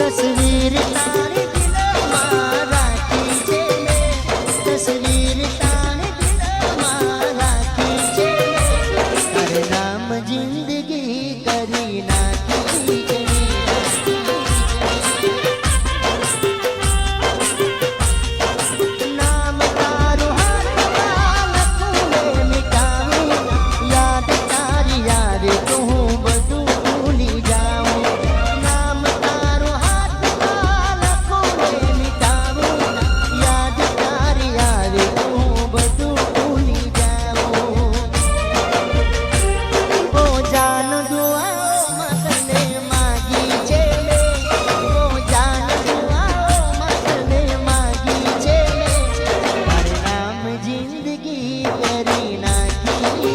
તસવીર તારી દિલમાં રાખી છે તસવીર તારી દિલમાં રાખી છે રામજી કરી નાખી.